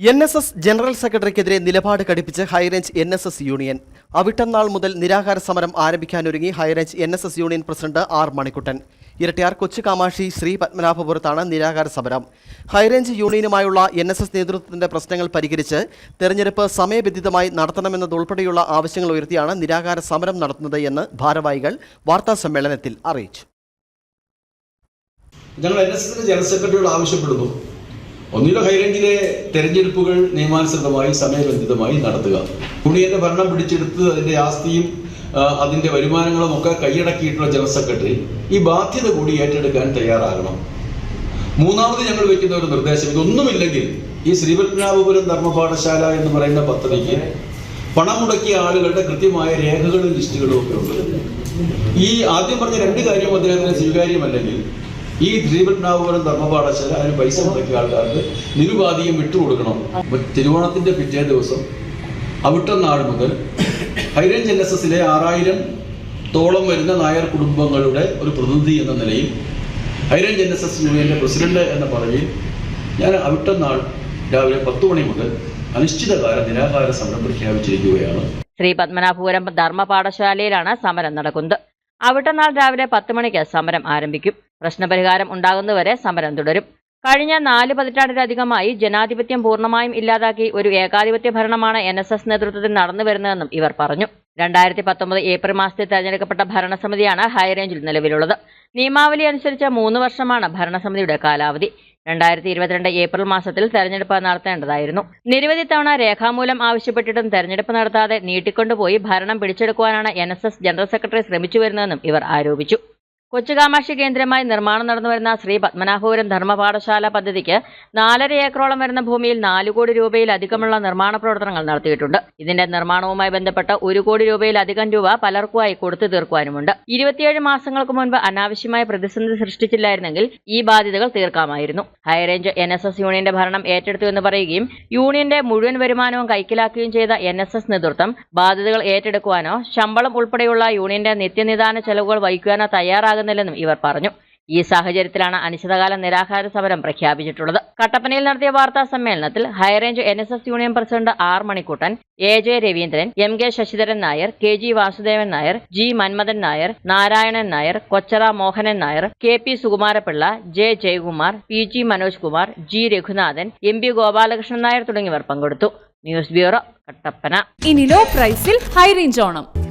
N S S general സെക്രട്ടറിക്കെതിരെ നിലപാട് കടുപ്പിച്ച് high range N S S union. അവിട്ടന്നാൾ മുതൽ നിരാഹാര സമരം ആരംഭിക്കാനൊരുങ്ങി high range N S S union president R Manikuttan. Erattayar Kochu Kamakshi Shri പത്മനാഭപുരത്താണ് നിരാഹാര സമരം. High range യൂണിയനുമായുള്ള എൻ എസ് എസ് നേതൃത്വത്തിന്റെ പ്രശ്നങ്ങൾ പരിഹരിച്ച് തെരഞ്ഞെടുപ്പ് സമയബന്ധിതമായി നടത്തണമെന്നതുൾപ്പെടെയുള്ള ആവശ്യങ്ങൾ ഉയർത്തിയാണ് നിരാഹാര സമരം നടത്തുന്നത് എന്ന് ഭാരവാഹികൾ വാർത്താ സമ്മേളനത്തിൽ അറിയിച്ചു. ഞങ്ങൾ എൻ എസ് എസിന്റെ ജനറൽ സെക്രട്ടറിയോട് ആവശ്യപ്പെടുന്നു. ഒന്നിലോ ഹൈറേഞ്ചിലെ തെരഞ്ഞെടുപ്പുകൾ നിയമാനുസൃതമായി സമയബന്ധിതമായി നടത്തുക. യൂണിയന്റെ ഭരണം പിടിച്ചെടുത്ത് അതിന്റെ ആസ്തിയും അതിന്റെ വരുമാനങ്ങളും ഒക്കെ കൈയടക്കിയിട്ടുള്ള ജനറൽ സെക്രട്ടറി ഈ ബാധ്യത കൂടി ഏറ്റെടുക്കാൻ തയ്യാറാകണം. മൂന്നാമത് ഞങ്ങൾ വെക്കുന്ന ഒരു നിർദ്ദേശം ഇതൊന്നുമില്ലെങ്കിൽ ഈ ശ്രീപത്മനാഭപുരം ധർമ്മപാഠശാല എന്ന് പറയുന്ന പദ്ധതിക്ക് പണം മുടക്കിയ ആളുകളുടെ കൃത്യമായ രേഖകളും ലിസ്റ്റുകളും ഒക്കെ ഉണ്ട്. ഈ ആദ്യം പറഞ്ഞ രണ്ട് കാര്യവും അദ്ദേഹത്തിന് സ്വീകാര്യമല്ലെങ്കിൽ ഈ ശ്രീപത്മനാഭപുരം ധർമ്മപാഠശാല അതിന് പൈസ മുടക്കിയ ആൾക്കാർക്ക് നിരുപാധികം വിട്ടുകൊടുക്കണം തിരുവോണത്തിന്റെ പിറ്റേ ദിവസം അവിട്ടനാൾ മുതൽ ഹൈറേഞ്ച് എൻ എസ് എസിലെ ആറായിരം തോളം വരുന്ന നായർ കുടുംബങ്ങളുടെ ഒരു പ്രതിനിധി എന്ന നിലയിൽ high range N S S യൂണിയന്റെ പ്രസിഡന്റ് എന്ന പദവിയിൽ ഞാൻ അവിട്ടനാൾ രാവിലെ പത്ത് മണി മുതൽ അനിശ്ചിതകാല നിരാഹാര സമരം പ്രഖ്യാപിച്ചിരിക്കുകയാണ്. ശ്രീ പത്മനാഭപുരം ധർമ്മ പാഠശാലയിലാണ് സമരം നടക്കുന്നത്. അവിട്ടനാൾ രാവിലെ പത്ത് മണിക്ക് സമരം ആരംഭിക്കും. പ്രശ്നപരിഹാരം ഉണ്ടാകുന്നതുവരെ സമരം തുടരും. കഴിഞ്ഞ നാല് പതിറ്റാണ്ടിലധികമായി ജനാധിപത്യം പൂർണമായും ഇല്ലാതാക്കി ഒരു ഏകാധിപത്യ ഭരണമാണ് എൻ എസ് എസ് നേതൃത്വത്തിൽ നടന്നു വരുന്നതെന്നും ഇവർ പറഞ്ഞു. രണ്ടായിരത്തി പത്തൊമ്പത് ഏപ്രിൽ മാസത്തിൽ തെരഞ്ഞെടുക്കപ്പെട്ട ഭരണസമിതിയാണ് ഹൈറേഞ്ചിൽ നിലവിലുള്ളത്. നിയമാവലി അനുസരിച്ച് മൂന്ന് വർഷമാണ് ഭരണസമിതിയുടെ കാലാവധി. രണ്ടായിരത്തി ഇരുപത്തിരണ്ട് ഏപ്രിൽ മാസത്തിൽ തെരഞ്ഞെടുപ്പ് നടത്തേണ്ടതായിരുന്നു. നിരവധി തവണ രേഖാമൂലം ആവശ്യപ്പെട്ടിട്ടും തെരഞ്ഞെടുപ്പ് നടത്താതെ നീട്ടിക്കൊണ്ടുപോയി ഭരണം പിടിച്ചെടുക്കുവാനാണ് എൻ ജനറൽ സെക്രട്ടറി ശ്രമിച്ചു വരുന്നതെന്നും ഇവർ ആരോപിച്ചു. കൊച്ചുകാമാക്ഷി കേന്ദ്രമായി നിർമ്മാണം നടന്നുവരുന്ന ശ്രീ പത്മനാഭപുരം ധർമ്മപാഠശാല പദ്ധതിക്ക് നാലര ഏക്കറോളം വരുന്ന ഭൂമിയിൽ നാല് കോടി രൂപയിലധികമുള്ള നിർമ്മാണ പ്രവർത്തനങ്ങൾ നടത്തിയിട്ടുണ്ട്. ഇതിന്റെ നിർമ്മാണവുമായി ബന്ധപ്പെട്ട് ഒരു കോടി രൂപയിലധികം രൂപ പലർക്കുമായി കൊടുത്തു തീർക്കുവാനുമുണ്ട്. ഇരുപത്തിയേഴ് മാസങ്ങൾക്ക് മുൻപ് അനാവശ്യമായ പ്രതിസന്ധി സൃഷ്ടിച്ചില്ലായിരുന്നെങ്കിൽ ഈ ബാധ്യതകൾ തീർക്കാമായിരുന്നു. High range N S S യൂണിയന്റെ ഭരണം ഏറ്റെടുത്തു എന്ന് പറയുകയും യൂണിയന്റെ മുഴുവൻ വരുമാനവും കൈക്കലാക്കുകയും ചെയ്ത എൻ എസ് എസ് നേതൃത്വം ബാധ്യതകൾ ഏറ്റെടുക്കുവാനോ ശമ്പളം ഉൾപ്പെടെയുള്ള യൂണിയന്റെ നിത്യനിദാന ചെലവുകൾ വഹിക്കുവാനോ തയ്യാറാകുന്നില്ലെന്നും ഇവർ പറഞ്ഞു. ഈ സാഹചര്യത്തിലാണ് അനിശ്ചിതകാല നിരാഹാര സമരം പ്രഖ്യാപിച്ചിട്ടുള്ളത്. കട്ടപ്പനയിൽ നടത്തിയ വാർത്താ സമ്മേളനത്തിൽ high range N S S union president R Manikuttan A J Raveendran M K Sasidharan Nair K G Vasudevan Nair G Manmadhan Nair Narayanan Nair Kochara Mohanan Nair K P Sukumara Pillai J Jayakumar P G Manoj Kumar G Raghunathan M P Gopalakrishnan Nair തുടങ്ങിയവർ പങ്കെടുത്തു. News bureau Kattappana. ഇനി low പ്രൈസിൽ high range Onam.